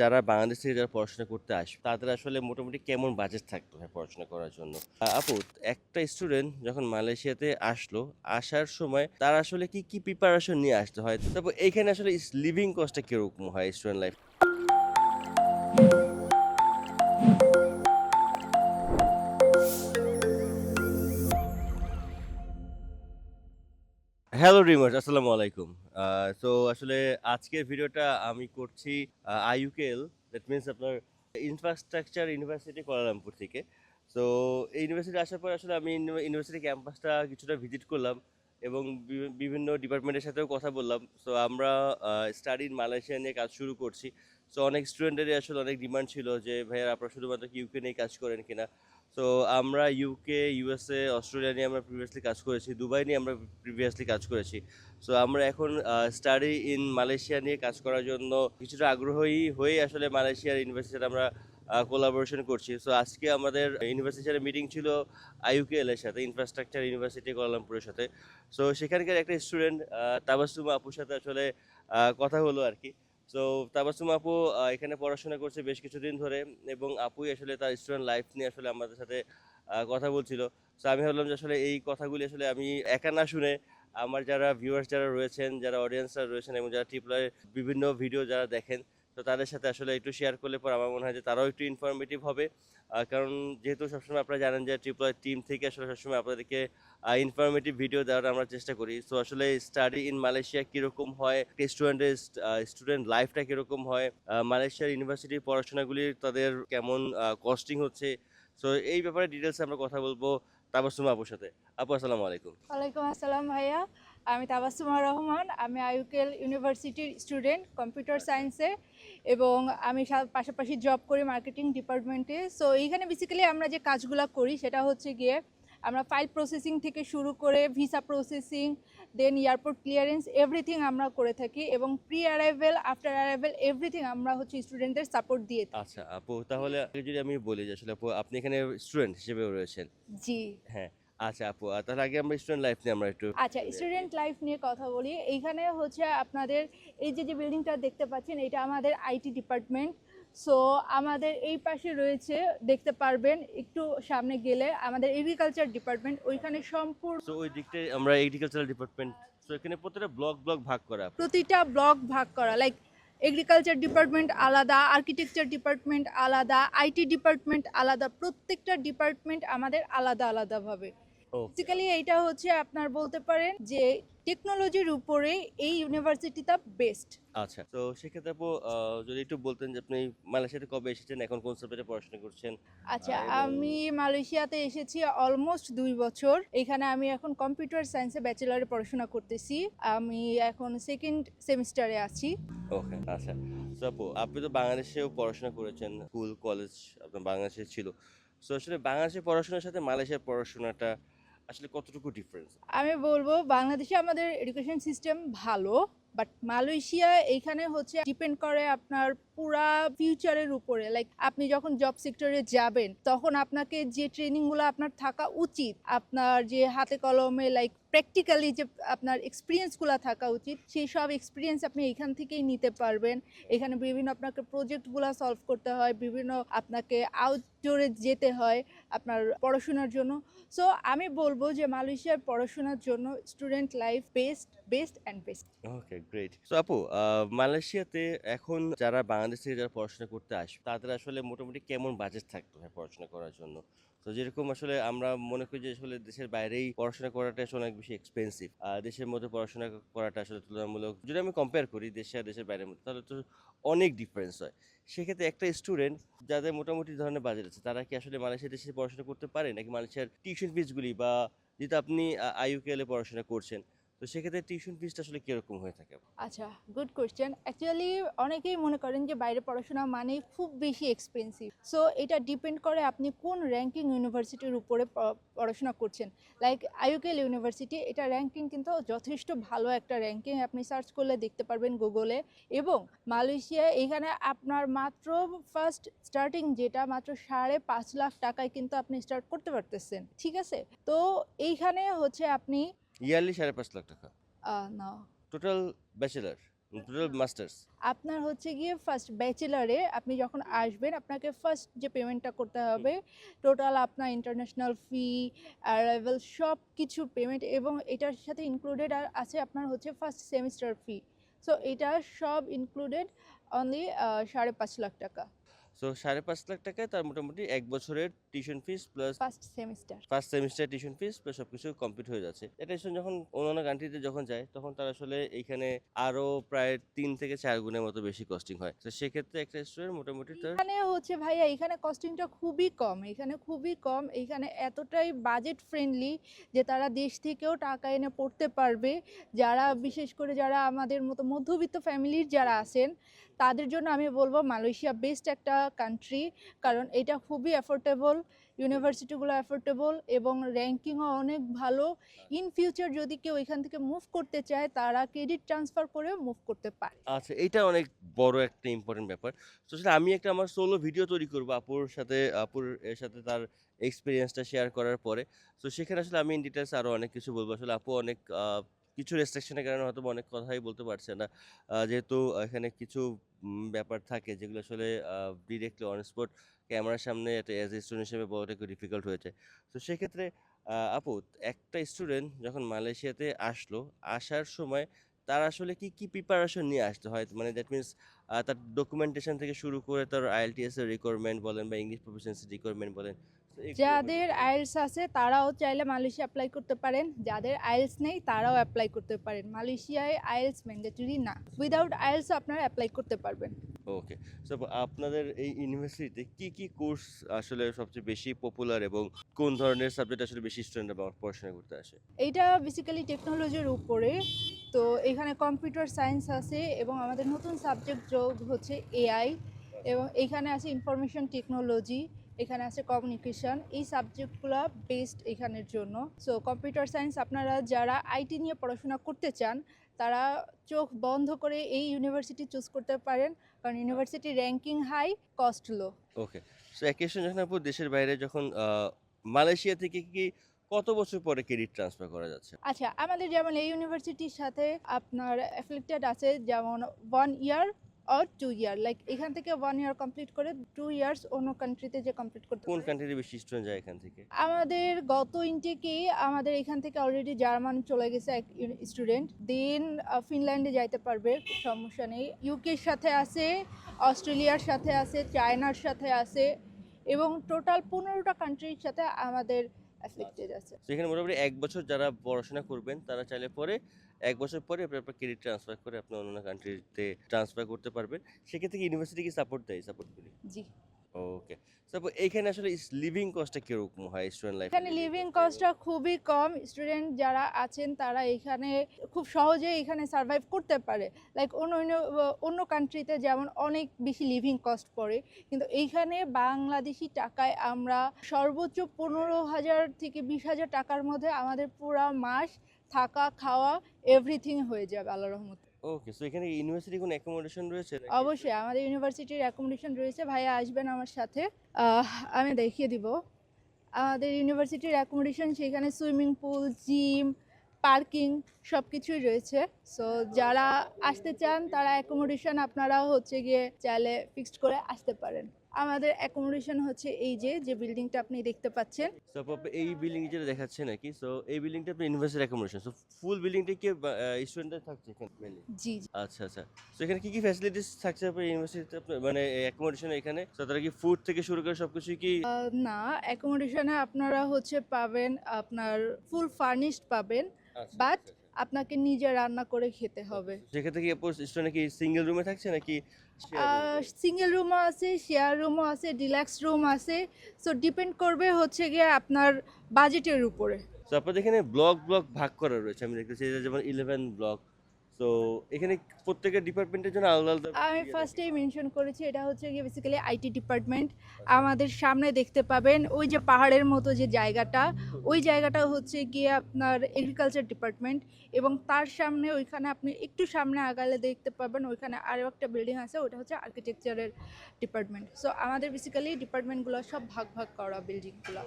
যারা বাংলাদেশ থেকে যারা পড়াশোনা করতে আসবে, তাদের আসলে মোটামুটি কেমন বাজেট থাকতে হয় পড়াশোনা করার জন্য? আপু, একটা স্টুডেন্ট যখন মালয়েশিয়াতে আসলো, আসার সময় তার আসলে কি কি প্রিপারেশন নিয়ে আসতে হয়? তারপর এখানে আসলে লিভিং কস্টটা কীরকম হয় স্টুডেন্ট লাইফ হ্যালো রিমার্স আসসালামু আলাইকুম। তো আসলে আজকের ভিডিওটা আমি করছি আইইউকেএল দ্যাট মিনস আপনার ইনফ্রাস্ট্রাকচার ইউনিভার্সিটি কোয়ালালামপুর থেকে। তো এই ইউনিভার্সিটি আসার পর আসলে আমি ইউনিভার্সিটি ক্যাম্পাসটা কিছুটা ভিজিট করলাম এবং বিভিন্ন ডিপার্টমেন্টের সাথেও কথা বললাম। সো আমরা স্টাডি ইন মালয়েশিয়া নিয়ে কাজ শুরু করছি। সো অনেক স্টুডেন্টেরই আসলে অনেক ডিমান্ড ছিল যে ভাইয়া আপনারা শুধুমাত্র কি ইউকে নিয়ে কাজ করেন কিনা? তো আমরা ইউকে ইউএসএ অস্ট্রেলিয়া নিয়ে আমরা প্রিভিয়াসলি কাজ করেছি দুবাই নিয়ে আমরা প্রিভিয়াসলি কাজ করেছি। সো আমরা এখন স্টাডি ইন মালয়েশিয়া নিয়ে কাজ করার জন্য কিছুটা আগ্রহী হয়ে আসলে মালয়েশিয়ার ইউনিভার্সিটিতে আমরা কোলাবোরেশন করছি। সো আজকে আমাদের ইউনিভার্সিটির মিটিং ছিল আইইউকেএল এর সাথে ইনফ্রাস্ট্রাকচার ইউনিভার্সিটি কোয়ালালামপুরের সাথে। সো সেখানকার একটা স্টুডেন্ট তাবাসুম আপুর সাথে আসলে কথা হলো আর কি। সো তাবাসুম আপু এখানে পড়াশোনা করছে বেশ কিছুদিন ধরে এবং আপুই আসলে তার স্টুডেন্ট লাইফ নিয়ে আসলে আমাদের সাথে কথা বলছিল। তো আমি ভাবলাম যে আসলে এই কথাগুলি আসলে আমি একা না শুনে আমার যারা ভিউয়ার্স যারা রয়েছেন, যারা অডিয়েন্সরা রয়েছেন এবং যারা টিপলয়ের বিভিন্ন ভিডিও যারা দেখেন, তো তাদের সাথে আসলে একটু শেয়ার করলে পর আমার মনে হয় যে তারাও একটু ইনফরমেটিভ হবে। কারণ যেহেতু সবসময় আপনারা জানেন যে ট্রিপলয় টিম থেকে আসলে সবসময় আপনাদেরকে ইনফরমেটিভ ভিডিও দেওয়ার আমরা চেষ্টা করি। সো আসলে স্টাডি ইন মালয়েশিয়া কীরকম হয় স্টুডেন্টের স্টুডেন্ট লাইফটা কীরকম হয় মালয়েশিয়ার ইউনিভার্সিটির পড়াশোনাগুলি তাদের কেমন কস্টিং হচ্ছে। সো এই ব্যাপারে ডিটেলস আমরা কথা বলব তাবাসুম আপুর সাথে। আপু, আসসালামু আলাইকুম। ওয়ালাইকুম আসসালাম ভাইয়া। আমি তাবাসুমা রহমান। আমি আইউকেল ইউনিভার্সিটির স্টুডেন্ট কম্পিউটার সায়েন্সে এবং আমি পাশাপাশি জব করি মার্কেটিং ডিপার্টমেন্টে সো এইখানে বেসিক্যালি আমরা যে কাজগুলো করি সেটা হচ্ছে গিয়ে আমরা ফাইল প্রসেসিং থেকে শুরু করে visa processing then airport clearance everything আমরা করে থাকি এবং pre arrival after arrival everything আমরা হচ্ছে স্টুডেন্টদের সাপোর্ট দিয়ে থাকি। আচ্ছা আপু তাহলে যদি আমি বলি যে আসলে আপু আপনি এখানে স্টুডেন্ট হিসেবে রয়েছেন। জি। হ্যাঁ আচ্ছা আপু তার আগে আমরা স্টুডেন্ট লাইফ নিয়ে আমরা একটু আচ্ছা স্টুডেন্ট লাইফ নিয়ে কথা বলি। এইখানে হচ্ছে আপনাদের এই যে যে বিল্ডিংটা দেখতে পাচ্ছেন এটা আমাদের আইটি ডিপার্টমেন্ট সো আমাদের এই পাশে রয়েছে দেখতে পারবেন একটু সামনে গেলে আমাদের এগ্রিকালচার ডিপার্টমেন্ট ওইখানে সম্পূর্ণ সো ওই দিকটায় আমরা এগ্রিকালচারাল ডিপার্টমেন্ট সো এখানে প্রত্যেকটা ব্লক ব্লক ভাগ করা প্রতিটা ব্লক ভাগ করা লাইক এগ্রিকালচার ডিপার্টমেন্ট আলাদা আর্কিটেকচার ডিপার্টমেন্ট আলাদা আইটি ডিপার্টমেন্ট আলাদা প্রত্যেকটা ডিপার্টমেন্ট আমাদের আলাদা আলাদাভাবে. বেসিক্যালি এইটা হচ্ছে আপনার বলতে পারেন যে টেকনোলজির উপরে এই ইউনিভার্সিটিটা বেস্ট আচ্ছা তো সেক্ষেত্রে আপু যদি একটু বলতেন যে আপনি মালয়েশিয়াতে কবে এসেছেন এখন কোন সাবজেক্টে পড়াশোনা করছেন? আচ্ছা আমি মালয়েশিয়াতে এসেছি অলমোস্ট দুই বছর। এখানে আমি এখন কম্পিউটার সায়েন্সে ব্যাচেলারে পড়াশোনা করতেছি। আমি এখন সেকেন্ড সেমিস্টারে আছি। ওকে আচ্ছা। তো আপু আপনি তো বাংলাদেশেও পড়াশোনা করেছেন স্কুল কলেজ আপনার বাংলাদেশে ছিল। সো আসলে বাংলাদেশের পড়াশোনার সাথে মালয়েশিয়ার পড়াশোনাটা আসলে কতটুকু ডিফারেন্স আমি বলব বাংলাদেশে আমাদের এডুকেশন সিস্টেম ভালো বাট মালয়েশিয়া এখানে হচ্ছে ডিপেন্ড করে আপনার পুরা ফিউচারের উপরে লাইক আপনি যখন জব সেক্টরে যাবেন, তখন আপনাকে যে ট্রেনিংগুলো আপনার থাকা উচিত, আপনার যে হাতে কলমে লাইক প্র্যাকটিক্যালি যে আপনার এক্সপিরিয়েন্সগুলো থাকা উচিত, সেই সব এক্সপিরিয়েন্স আপনি এখান থেকেই নিতে পারবেন। এখানে বিভিন্ন আপনাকে প্রজেক্টগুলো সলভ করতে হয়, বিভিন্ন আপনাকে আউটডোরে যেতে হয় আপনার পড়াশোনার জন্য। সো আমি বলব যে মালয়েশিয়ার পড়াশোনার জন্য student life best best and best okay great তো আপু মালয়েশিয়াতে এখন যারা বাংলাদেশ থেকে যারা পড়াশোনা করতে আসবে, তাদের আসলে মোটামুটি কেমন বাজেট থাকতে হয় পড়াশোনা করার জন্য? তো যেরকম আসলে আমরা মনে করি যে আসলে দেশের বাইরেই পড়াশোনা করাটা আসলে অনেক বেশি এক্সপেন্সিভ আর দেশের মধ্যে পড়াশোনা করাটা আসলে তুলনামূলক, যদি আমি কম্পেয়ার করি দেশে আর দেশের বাইরের মধ্যে, তাহলে তো অনেক ডিফারেন্স হয়। সেক্ষেত্রে একটা স্টুডেন্ট যাদের মোটামুটি ধরনের বাজেট আছে, তারা কি আসলে মালয়েশিয়া দেশে পড়াশোনা করতে পারে? নাকি মালয়েশিয়ার টিউশন ফিসগুলি বা যেহেতু আপনি আইইউকেএলে পড়াশোনা করছেন তো সেক্ষেত্রে টিউশন ফিসটা আসলে কীরকম হয়ে থাকে? আচ্ছা গুড কোয়েশ্চেন অ্যাকচুয়ালি অনেকেই মনে করেন যে বাইরে পড়াশোনা মানে খুব বেশি এক্সপেন্সিভ সো এটা ডিপেন্ড করে আপনি কোন র্যাঙ্কিং ইউনিভার্সিটির উপরে পড়াশোনা করছেন। লাইক আইউকেল ইউনিভার্সিটি এটা র্যাঙ্কিং কিন্তু যথেষ্ট ভালো একটা র্যাঙ্কিং আপনি সার্চ করলে দেখতে পারবেন গুগলে এবং মালয়েশিয়া এখানে আপনার মাত্র ফার্স্ট স্টার্টিং যেটা, মাত্র সাড়ে পাঁচ লাখ টাকায় কিন্তু আপনি স্টার্ট করতে পারতেছেন। ঠিক আছে? তো, এইখানে হচ্ছে আপনি ইয়ারলি সাড়ে পাঁচ লাখ টাকা। না। টোটাল ব্যাচেলার টোটাল মাস্টার্স আপনার হচ্ছে গিয়ে ফার্স্ট ব্যাচেলারে আপনি যখন আসবেন আপনাকে ফার্স্ট যে পেমেন্টটা করতে হবে টোটাল আপনার ইন্টারন্যাশনাল ফি অ্যারাইভেল সব কিছু পেমেন্ট এবং এটার সাথে ইনক্লুডেড আর আছে আপনার হচ্ছে ফার্স্ট সেমিস্টার ফি সো এটা সব ইনক্লুডেড অনলি সাড়ে পাঁচ লাখ টাকা। সো সাড়ে পাঁচ লাখ টাকায় তার মোটামুটি এক বছরের tuition fees plus first semester first semester tuition fees plus সব কিছু কমপ্লিট হয়ে যাচ্ছে। এটা যখন অন্যান্য কান্ট্রিতে যখন যায় তখন তার আসলে এইখানে আরও প্রায় তিন থেকে চার গুণের মতো বেশি কস্টিং হয়। তো সেক্ষেত্রে একটা স্টুডেন্ট মোটামুটি তার এখানে হচ্ছে ভাইয়া এখানে কস্টিংটা খুবই কম এখানে খুবই কম এখানে এতটাই বাজেট ফ্রেন্ডলি যে তারা দেশ থেকেও টাকা এনে পড়তে পারবে। যারা বিশেষ করে যারা আমাদের মতো মধ্যবিত্ত ফ্যামিলির যারা আছেন তাদের জন্য আমি বলব মালয়েশিয়া বেস্ট একটা কান্ট্রি কারণ এটা খুবই অ্যাফোর্ডেবল ইউনিভার্সিটিগুলো অ্যাফোর্ডেবল এবং র্যাঙ্কিংও অনেক ভালো। ইন ফিউচার যদি কেউ এখান থেকে মুভ করতে চায় তারা ক্রেডিট ট্রান্সফার করেও মুভ করতে পারে। আচ্ছা এটা অনেক বড় একটা ইম্পর্টেন্ট ব্যাপার। তো আসলে আমি একটা আমার সোলো ভিডিও তৈরি করব আপুর সাথে আপুর এর সাথে তার এক্সপিরিয়েন্সটা শেয়ার করার পরে। তো সেখানে আসলে আমি ইন ডিটেলস আরও অনেক কিছু বলব। আসলে আপু অনেক কিছু রেস্ট্রিকশনের কারণে হয়তো অনেক কথাই বলতে পারছে না যেহেতু এখানে কিছু ব্যাপার থাকে যেগুলো আসলে ডিরেক্টলি অন স্পট ক্যামেরার সামনে একটা অ্যাজ এ স্টুডেন্ট হিসেবে বলাটা একটু ডিফিকাল্ট হয়েছে তো সেক্ষেত্রে আপু, একটা স্টুডেন্ট যখন মালয়েশিয়াতে আসলো, আসার সময় তার আসলে কি কি প্রিপারেশন নিয়ে আসতে হয় মানে দ্যাট মিনস তার ডকুমেন্টেশন থেকে শুরু করে তার আইএলটিএস এর রিকোয়ারমেন্ট বলেন বা ইংলিশ প্রফিসিয়েন্সি রিকোয়ারমেন্ট বলেন। যাদের আইএলস আছে তারাও চাইলে মালয়েশিয়া অ্যাপ্লাই করতে পারেন। যাদের আইএলস নেই তারাও অ্যাপ্লাই করতে পারেন। মালয়েশিয়ায় আইএলস ম্যান্ডেটরি না। উইদাউট আইএলস আপনারা অ্যাপ্লাই করতে পারবেন। ওকে সো আপনাদের এই ইউনিভার্সিটিতে কি কি কোর্স আসলে সবচেয়ে বেশি পপুলার এবং কোন ধরনের সাবজেক্ট আসলে বেশি স্টুডেন্টরা পড়াশোনা করতে আসে? এইটা বেসিক্যালি টেকনোলজির উপরে। তো এখানে কম্পিউটার সায়েন্স আছে এবং আমাদের নতুন সাবজেক্ট যোগ হচ্ছে এআই এবং এখানে আছে ইনফরমেশন টেকনোলজি এখানে আছে কমিউনিকেশন এই সাবজেক্টগুলো বেস্ট এখানের জন্য। সো কম্পিউটার সায়েন্স আপনারা যারা আইটি নিয়ে পড়াশোনা করতে চান তারা চোখ বন্ধ করে এই ইউনিভার্সিটি চুজ করতে পারেন। কারণ university ranking high cost low okay so অ্যাকেশন যখন আপু দেশের বাইরে যখন মালয়েশিয়া থেকে কি কত বছর পরে ক্রেডিট ট্রান্সফার করা যাচ্ছে? আচ্ছা আমাদের যেমন এই ইউনিভার্সিটির সাথে আপনার অ্যাফিলিয়েটেড আছে যেমন one year or two year like এখান থেকে ওয়ান ইয়ার কমপ্লিট করে টু ইয়ার্স অন্য কান্ট্রিতে যে কমপ্লিট করতে কোন পারে। কান্ট্রির বেশি স্টুডেন্ট যায় এখান থেকে আমাদের গত ইনটেকেই আমাদের এখান থেকে অলরেডি জার্মান চলে গেছে এক স্টুডেন্ট দেন ফিনল্যান্ডে যাইতে পারবে সমস্যা নেই ইউকের সাথে আছে অস্ট্রেলিয়ার সাথে আছে চায়নার সাথে আছে এবং টোটাল পনেরোটা কান্ট্রির সাথে আমাদের অ্যাফিলিয়েটেড আছে। তো এখানে মোটামুটি এক বছর যারা পড়াশোনা করবেন তারা চাইলে পরে এক বছর পরে আপনি আপনার ক্রেডিট ট্রান্সফার করে আপনি অন্য কান্ট্রিতে ট্রান্সফার করতে পারবেন। সেক্ষেত্রে কি ইউনিভার্সিটি কি সাপোর্ট দেয় সাপোর্টগুলি জি। ওকে তারপর এইখানে আসলে লিভিং কস্টটা কীরকম হয় স্টুডেন্ট লাইফ এখানে লিভিং কস্টটা খুবই কম। স্টুডেন্ট যারা আছেন তারা এখানে খুব সহজে এখানে সার্ভাইভ করতে পারে। লাইক অন্য অন্য অন্য কান্ট্রিতে যেমন অনেক বেশি লিভিং কস্ট পড়ে। কিন্তু এইখানে বাংলাদেশি টাকায় আমরা সর্বোচ্চ পনেরো হাজার থেকে বিশ হাজার টাকার মধ্যে আমাদের পুরা মাস থাকা খাওয়া এভরিথিং হয়ে যাবে আল্লাহ রহমত। ওকে সো এখানে ইউনিভার্সিটি কোনো অ্যাকোমোডেশন রয়েছে অবশ্যই, আমাদের ইউনিভার্সিটির অ্যাকোমোডেশন রয়েছে। ভাইয়া আসবেন আমার সাথে। আমি দেখিয়ে দিব। আমাদের ইউনিভার্সিটির অ্যাকোমোডেশন সেখানে সুইমিং পুল জিম পার্কিং সব কিছুই রয়েছে। সো যারা আসতে চান, তারা অ্যাকোমোডেশন আপনারা হচ্ছে গিয়ে চাইলে ফিক্সড করে আসতে পারেন। আমাদের অ্যাকোমোডেশন হচ্ছে এই যে যে বিল্ডিংটা আপনি দেখতে পাচ্ছেন। সো এই বিল্ডিং যেটা দেখাচ্ছে নাকি সো এই বিল্ডিংটা আপনি ইউনিভার্সিটি অ্যাকোমোডেশন সো ফুল বিল্ডিংটা কি স্টুডেন্টরা থাকছে এখানে জি জি। আচ্ছা আচ্ছা। সো এখানে কি কি ফ্যাসিলিটিস থাকছে আপনার ইউনিভার্সিটিতে মানে অ্যাকোমোডেশন এখানে? সো তারা কি ফুড থেকে শুরু করে সবকিছু কি না অ্যাকোমোডেশনে আপনারা হচ্ছে পাবেন আপনার ফুল ফার্নিশড পাবেন আচ্ছা, আচ্ছা। আপনাকে নিজে রান্না করে খেতে হবে। সেক্ষেত্রে কি আপু স্টুডেন্ট কি সিঙ্গেল রুমে থাকছে নাকি? সিঙ্গেল রুমও আছে শেয়ার রুমও আছে ডিলাক্স রুম আছে। সো ডিপেন্ড করবে হচ্ছে গিয়ে আপনার বাজেটের উপরে। তো আপনাদের এখানে ব্লক ব্লক ভাগ করা রয়েছে। আমি দেখতেছি যে যেমন ইলেভেন ব্লক তো এখানে প্রত্যেকের ডিপার্টমেন্টের জন্য আলাদা আলাদা আমি ফার্স্টেই মেনশন করেছি এটা হচ্ছে গিয়ে বেসিক্যালি আইটি ডিপার্টমেন্ট আমাদের সামনে দেখতে পাবেন ওই যে পাহাড়ের মতো যে জায়গাটা ওই জায়গাটা হচ্ছে গিয়ে আপনার এগ্রিকালচার ডিপার্টমেন্ট এবং তার সামনে ওইখানে আপনি একটু সামনে আগালে দেখতে পাবেন ওইখানে আরও একটা বিল্ডিং আছে ওটা হচ্ছে আর্কিটেকচারের ডিপার্টমেন্ট সো আমাদের বেসিক্যালি ডিপার্টমেন্টগুলো সব ভাগ ভাগ করা বিল্ডিংগুলো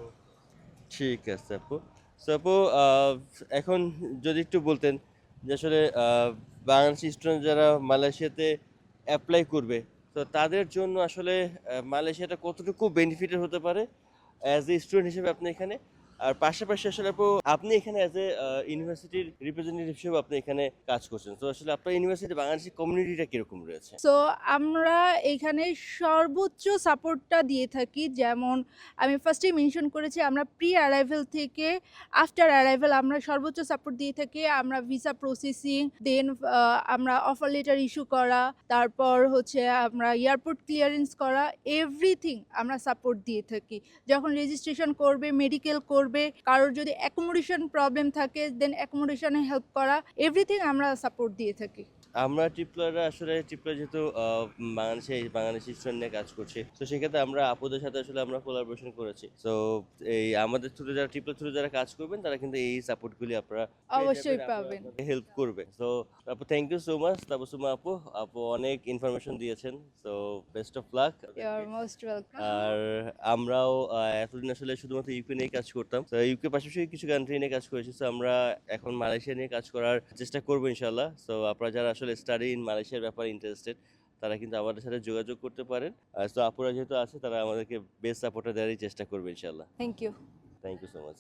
ঠিক আছে আপু। সো আপু এখন যদি একটু বলতেন যে আসলে বাংলাদেশি স্টুডেন্ট যারা মালয়েশিয়াতে অ্যাপ্লাই করবে, তো তাদের জন্য আসলে মালয়েশিয়াটা কতটুকু বেনিফিটের হতে পারে? অ্যাজ এ স্টুডেন্ট হিসেবে আপনি এখানে আর পাশাপাশি আসলে আপু, আপনি এখানে অ্যাজ এ ইউনিভার্সিটির রিপ্রেজেন্টেটিভ হিসেবে আপনি এখানে কাজ করছেন। তো আসলে আপনার ইউনিভার্সিটি বাংলাদেশি কমিউনিটিটা কীরকম রয়েছে? সো আমরা এখানে সর্বোচ্চ সাপোর্টটা দিয়ে থাকি। যেমন, আমি ফার্স্টেই মেনশন করেছি, আমরা প্রি অ্যারাইভেল থেকে আফটার অ্যারাইভেল আমরা সর্বোচ্চ সাপোর্ট দিয়ে থাকি। আমরা ভিসা প্রসেসিং দেন আমরা অফার লেটার ইস্যু করা, তারপর হচ্ছে আমরা এয়ারপোর্ট ক্লিয়ারেন্স করা এভরিথিং আমরা সাপোর্ট দিয়ে থাকি। যখন রেজিস্ট্রেশন করবে মেডিকেল করবে কারোর যদি অ্যাকোমোডেশন প্রবলেম থাকে দেন অ্যাকোমোডেশনে হেল্প করা এভরিথিং আমরা সাপোর্ট দিয়ে থাকি। আমরা টিপলাররা আসলে টিপলার যেহেতু বাংলাদেশে বাংলাদেশি স্টুডেন্ট নিয়ে কাজ করছি তো সেক্ষেত্রে আমরা আপুদের সাথে আসলে আমরা কোলাবোরেশন করেছি। তো এই আমাদের থ্রু যারা টিপলার থ্রু যারা কাজ করবেন তারা কিন্তু এই সাপোর্টগুলি আপনারা অবশ্যই পাবেন। হেল্প করবে। তো আপু থ্যাংক ইউ সো মাচ তারপর সুমা আপু। আপু অনেক ইনফরমেশন দিয়েছেন। তো বেস্ট অফ লাক আর মোস্ট ওয়েলকাম আর আমরাও এতদিন আসলে শুধুমাত্র ইউকে নিয়ে কাজ করতাম। তো ইউকে পাশাপাশি কিছু কান্ট্রি নিয়ে কাজ করেছি। তো আমরা এখন মালয়েশিয়া নিয়ে কাজ করার চেষ্টা করব ইনশাল্লাহ তো আপনারা যারা আসলে স্টাডি ইন মালয়েশিয়ার ব্যাপারে ইন্টারেস্টেড তারা কিন্তু আমাদের সাথে যোগাযোগ করতে পারেন। আর তো আপুরা যেহেতু আছে তারা আমাদেরকে বেস্ট সাপোর্টটা দেওয়ারই চেষ্টা করবে ইনশাল্লাহ thank you thank you so much